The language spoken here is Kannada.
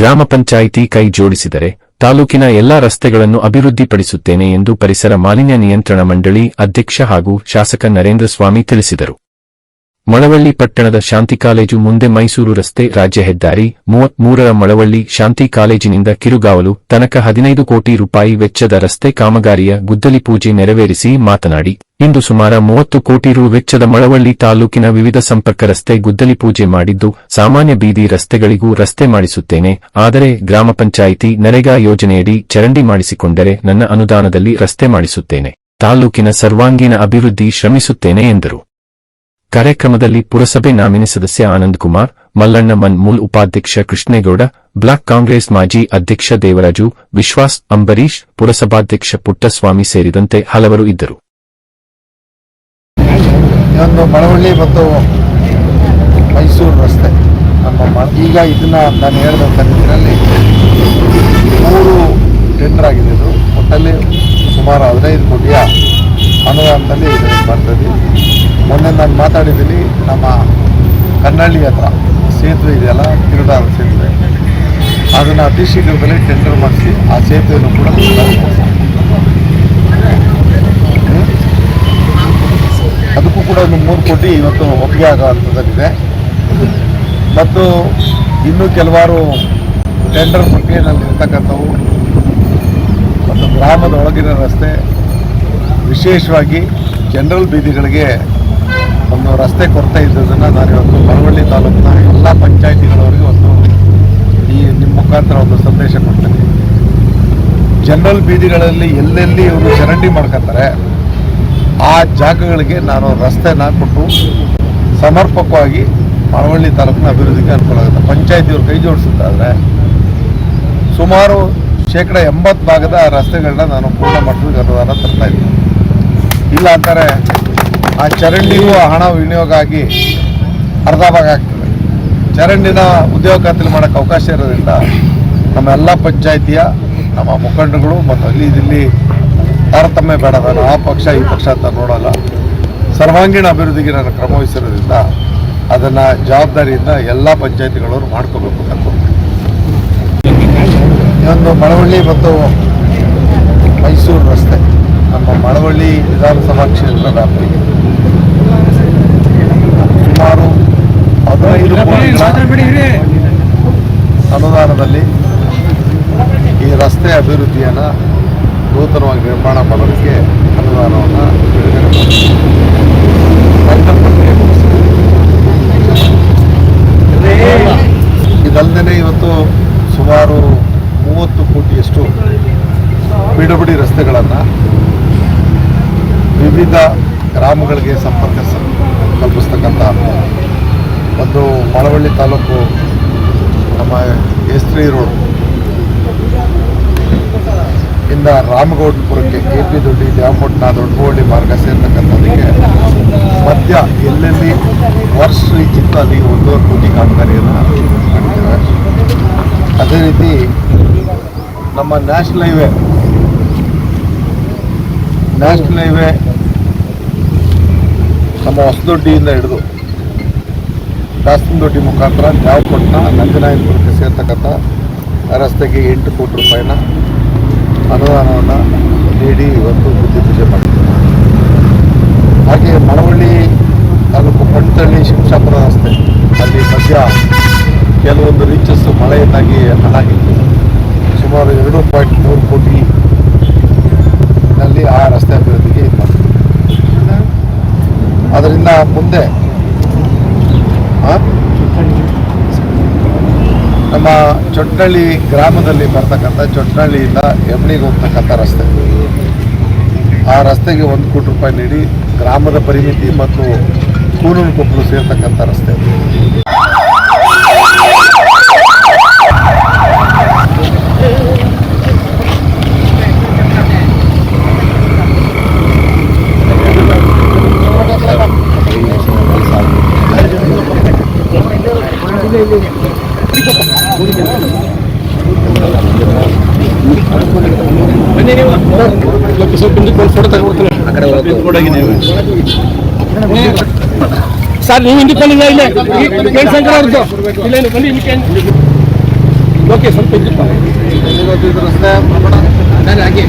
ಗ್ರಾಮ ಪಂಚಾಯಿತಿ ಕೈ ಜೋಡಿಸಿದರೆ ತಾಲೂಕಿನ ಎಲ್ಲಾ ರಸ್ತೆಗಳನ್ನು ಅಭಿವೃದ್ಧಿಪಡಿಸುತ್ತೇನೆ ಎಂದು ಪರಿಸರ ಮಾಲಿನ್ಯ ನಿಯಂತ್ರಣ ಮಂಡಳಿ ಅಧ್ಯಕ್ಷ ಹಾಗೂ ಶಾಸಕ ನರೇಂದ್ರ ಸ್ವಾಮಿ ತಿಳಿಸಿದರು. ಮಳವಳ್ಳಿ ಪಟ್ಟಣದ ಶಾಂತಿ ಕಾಲೇಜು ಮುಂದೆ ಮೈಸೂರು ರಸ್ತೆ ರಾಜ್ಯ ಹೆದ್ದಾರಿ, ಮೂವತ್ಮೂರರ ಮಳವಳ್ಳಿ ಶಾಂತಿ ಕಾಲೇಜಿನಿಂದ ಕಿರುಗಾವಲು, ತನಕ ಹದಿನೈದು ಕೋಟಿ ರೂಪಾಯಿ ವೆಚ್ಚದ ರಸ್ತೆ ಕಾಮಗಾರಿಯ ಗುದ್ದಲಿ ಪೂಜೆ ನೆರವೇರಿಸಿ ಮಾತನಾಡಿ, ಇಂದು ಸುಮಾರು ಮೂವತ್ತು ಕೋಟಿ ರು ವೆಚ್ಚದ ಮಳವಳ್ಳಿ ತಾಲೂಕಿನ ವಿವಿಧ ಸಂಪರ್ಕ ರಸ್ತೆ ಗುದ್ದಲಿ ಪೂಜೆ ಮಾಡಿದ್ದು, ಸಾಮಾನ್ಯ ಬೀದಿ ರಸ್ತೆಗಳಿಗೂ ರಸ್ತೆ ಮಾಡಿಸುತ್ತೇನೆ, ಆದರೆ ಗ್ರಾಮ ಪಂಚಾಯಿತಿ ನರೇಗಾ ಯೋಜನೆಯಡಿ ಚರಂಡಿ ಮಾಡಿಸಿಕೊಂಡರೆ ನನ್ನ ಅನುದಾನದಲ್ಲಿ ರಸ್ತೆ ಮಾಡಿಸುತ್ತೇನೆ, ತಾಲೂಕಿನ ಸರ್ವಾಂಗೀಣ ಅಭಿವೃದ್ಧಿ ಶ್ರಮಿಸುತ್ತೇನೆ ಎಂದರು. ಕಾರ್ಯಕ್ರಮದಲ್ಲಿ ಪುರಸಭೆ ನಾಮಿನಿ ಸದಸ್ಯ ಆನಂದ್ ಕುಮಾರ್, ಮಲ್ಲಣ್ಣ ಮನ್ಮೂಲ್ ಉಪಾಧ್ಯಕ್ಷ ಕೃಷ್ಣೇಗೌಡ, ಬ್ಲಾಕ್ ಕಾಂಗ್ರೆಸ್ ಮಾಜಿ ಅಧ್ಯಕ್ಷ ದೇವರಾಜು, ವಿಶ್ವಾಸ್ ಅಂಬರೀಶ್ ಪುರಸಭಾಧ್ಯಕ್ಷ ಪುಟ್ಟಸ್ವಾಮಿ ಸೇರಿದಂತೆ ಹಲವರು ಇದ್ದರು. ಇದೊಂದು ಮಳವಳ್ಳಿ ಮತ್ತು ಮೈಸೂರು ರಸ್ತೆ. ಈಗ ಇದನ್ನ ನಾನು ಹೇಳಿದಂಥ ರೀತಿಯಲ್ಲಿ ಮೂರು ಟೆಂಡರ್ ಆಗಿದೆ ಇದು. ಒಟ್ಟಲ್ಲಿ ಸುಮಾರು ಹದಿನೈದು ಕೋಟಿಯ ಅನುದಾನದಲ್ಲಿ ಬರ್ತದೆ ಮೊನ್ನೆ ನಾನು ಮಾತಾಡಿದ್ದೀನಿ, ನಮ್ಮ ಕನ್ನಳ್ಳಿ ಹತ್ರ. ಸೇತುವೆ ಇದೆಯಲ್ಲ ತಿರುಡಾದ ಸೇತುವೆ. ಅದನ್ನು ಅತಿ ಶೀಘ್ರದಲ್ಲಿ ಟೆಂಡರ್ ಮಾಡಿಸಿ, ಆ ಸೇತುವೆಯನ್ನು ಕೂಡ? ಅದಕ್ಕೂ ಕೂಡ ಒಂದು ಮೂರು ಕೋಟಿ ಇವತ್ತು ಒಪ್ಪಿಗೆ ಆಗುವಂಥದ್ದಿದೆ ಮತ್ತು ಇನ್ನೂ ಕೆಲವಾರು ಟೆಂಡರ್ ಪ್ರಕ್ರಿಯೆಯಲ್ಲಿ ಇರ್ತಕ್ಕಂಥವು, ಮತ್ತು ಗ್ರಾಮದ ಒಳಗಿನ ರಸ್ತೆ, ವಿಶೇಷವಾಗಿ ಜನರಲ್ ಬೀದಿಗಳಿಗೆ ಒಂದು ರಸ್ತೆ ಕೊರತೆ ಇದ್ದುದನ್ನು ನಾನು ಇವತ್ತು ಮರವಳ್ಳಿ ತಾಲೂಕಿನ ಎಲ್ಲ ಪಂಚಾಯಿತಿಗಳವರಿಗೆ ಒಂದು ಈ ನಿಮ್ಮ ಮುಖಾಂತರ ಒಂದು ಸಂದೇಶ ಕೊಡ್ತೀನಿ. ಜನರಲ್ ಬೀದಿಗಳಲ್ಲಿ ಎಲ್ಲೆಲ್ಲಿ ಇವರು ಚರಂಡಿ ಮಾಡ್ಕೊತಾರೆ ಆ ಜಾಗಗಳಿಗೆ ನಾನು ರಸ್ತೆನ ಕೊಟ್ಟು ಸಮರ್ಪಕವಾಗಿ ಮಳವಳ್ಳಿ ತಾಲೂಕಿನ ಅಭಿವೃದ್ಧಿಗೆ ಅನುಕೂಲ ಆಗುತ್ತೆ. ಪಂಚಾಯತಿಯವರು ಕೈ ಜೋಡಿಸುತ್ತಾದರೆ ಸುಮಾರು ಶೇಕಡ ಎಂಬತ್ತು ಭಾಗದ ರಸ್ತೆಗಳನ್ನ ನಾನು ಪೂರ್ಣ ಮಟ್ಟದ ಅನುದಾನ ತರ್ತಾ ಇದ್ದೀನಿ. ಇಲ್ಲ ಅಂತಾರೆ ಆ ಚರಂಡಿಗೂ ಹಣ ವಿನಿಯೋಗ ಆಗಿ ಅರ್ಧ ಭಾಗ ಆಗ್ತದೆ. ಚರಂಡಿನ ಉದ್ಯೋಗ ಖಾತ್ರಿ ಮಾಡೋಕೆ ಅವಕಾಶ ಇರೋದ್ರಿಂದ ನಮ್ಮ ಎಲ್ಲ ಪಂಚಾಯಿತಿಯ, ನಮ್ಮ ಮುಖಂಡಗಳು ಮತ್ತು ಅಲ್ಲಿ ಇಲ್ಲಿ ತಾರತಮ್ಯ ಬೇಡ ಆ ಪಕ್ಷ, ಈ ಪಕ್ಷ ಅಂತ ನೋಡಲ್ಲ. ಸರ್ವಾಂಗೀಣ ಅಭಿವೃದ್ಧಿಗೆ ನಾನು ಕ್ರಮ ವಹಿಸಿರೋದ್ರಿಂದ ಅದನ್ನು ಜವಾಬ್ದಾರಿಯಿಂದ ಎಲ್ಲ ಪಂಚಾಯಿತಿಗಳವರು ಮಾಡ್ಕೋಬೇಕು ಅಂತ ಇದೊಂದು ಮಳವಳ್ಳಿ ಮತ್ತು ಮೈಸೂರು ರಸ್ತೆ. ನಮ್ಮ ಮಳವಳ್ಳಿ ವಿಧಾನಸಭಾ ಕ್ಷೇತ್ರ ವ್ಯಾಪ್ತಿಗೆ. ಸುಮಾರು ಹದಿನೈದು ಅನುದಾನದಲ್ಲಿ ಈ ರಸ್ತೆ ಅಭಿವೃದ್ಧಿಯನ್ನು ನೂತನವಾಗಿ ನಿರ್ಮಾಣ ಮಾಡೋದಕ್ಕೆ ಅನುದಾನವನ್ನು ಬಿಡುಗಡೆ ಇದಲ್ಲದೆ ಇವತ್ತು ಸುಮಾರು ಮೂವತ್ತು ಕೋಟಿಯಷ್ಟು ಬಿಡುಬಿಡಿ ರಸ್ತೆಗಳನ್ನು ವಿವಿಧ ಗ್ರಾಮಗಳಿಗೆ ಸಂಪರ್ಕ ಕಲ್ಪಿಸ್ತಕ್ಕಂಥ ಒಂದು ಮಳವಳ್ಳಿ ತಾಲೂಕು ನಮ್ಮ ಎಸ್ತ್ರಿ ರೋಡ್. ಇಂದ ರಾಮಗೌಡಪುರಕ್ಕೆ ಕೆ ಪಿ ದೊಡ್ಡಿ ದ್ಯಾಮಪಟ್ಟಣ ದೊಡ್ಡಗೋಳಿ ಮಾರ್ಗ ಸೇರ್ತಕ್ಕಂಥದಕ್ಕೆ ಮಧ್ಯ ಎಲ್ಲೆಲ್ಲಿ ವರ್ಷ ಚಿತ್ತ ಅಲ್ಲಿ ಒಂದೂವರೆ ಕೋಟಿ ಕಾಮಗಾರಿಯನ್ನು ಮಾಡಿದ್ದೇವೆ ಅದೇ ರೀತಿ ನಮ್ಮ ನ್ಯಾಷನಲ್ ಹೈವೇ ನ್ಯಾಷನಲ್ ಹೈವೇ ನಮ್ಮ ಹೊಸದೊಡ್ಡಿಯಿಂದ ಹಿಡಿದು ದಾಸನದೊಡ್ಡಿ ಮುಖಾಂತರ ದ್ಯಾವಪಟ್ಟಣ ನಂಜನಾಯನಪುರಕ್ಕೆ ಸೇರ್ತಕ್ಕಂಥ ರಸ್ತೆಗೆ ಎಂಟು ಕೋಟಿ ರೂಪಾಯಿನ ಅನುದಾನವನ್ನು ನೀಡಿ ಇವತ್ತು ಬುದ್ಧಿ ಪೂಜೆ ಮಾಡಿದ್ದೇವೆ ಹಾಗೆ ಮಳವಳ್ಳಿ ತಾಲೂಕು ಪಂಟಳ್ಳಿ ಶಿಕ್ಷಾಪುರ ರಸ್ತೆ, ಅಲ್ಲಿ ಮಧ್ಯ ಕೆಲವೊಂದು ರೀಚಸ್ ಮಳೆಯಿಂದಾಗಿ ಹಾಳಾಗಿತ್ತು. ಸುಮಾರು ಎರಡು ಪಾಯಿಂಟ್ ಮೂರು ಕೋಟಿ ನಲ್ಲಿ ಆ ರಸ್ತೆ ಅಭಿವೃದ್ಧಿಗೆ ಇದು ಮಾಡಿದೆ ಮುಂದೆ, ಆ? ನಮ್ಮ ಚೊಟ್ನಳ್ಳಿ ಗ್ರಾಮದಲ್ಲಿ ಬರ್ತಕ್ಕಂಥ ಚೊಟ್ನಳ್ಳಿಯಿಂದ ಎಮ್ನಿಗೆ ಹೋಗ್ತಕ್ಕಂಥ ರಸ್ತೆ ಆ ರಸ್ತೆಗೆ ಒಂದು ಕೋಟಿ ರೂಪಾಯಿ ನೀಡಿ ಗ್ರಾಮದ ಪರಿಮಿತಿ ಮತ್ತು ಕೂನೂರು ಕೊಪ್ಪಲು ಸೇರ್ತಕ್ಕಂಥ ರಸ್ತೆ ಸರ್, ನೀವು ಹಿಂದಕ್ಕೆ ಬಂದಿಲ್ಲ ಇಲ್ಲ ಇಲ್ಲೇ ಕೇಳಿ ಶಂಕರ ಅವ್ರದ್ದು. ಇಲ್ಲ ಇಲ್ಲ, ಬನ್ನಿ, ಇಲ್ಲಿ ಓಕೆ ಸ್ವಲ್ಪ ಇದ್ದಿಪ್ಪ. ರಸ್ತೆ ಹಾಗೆ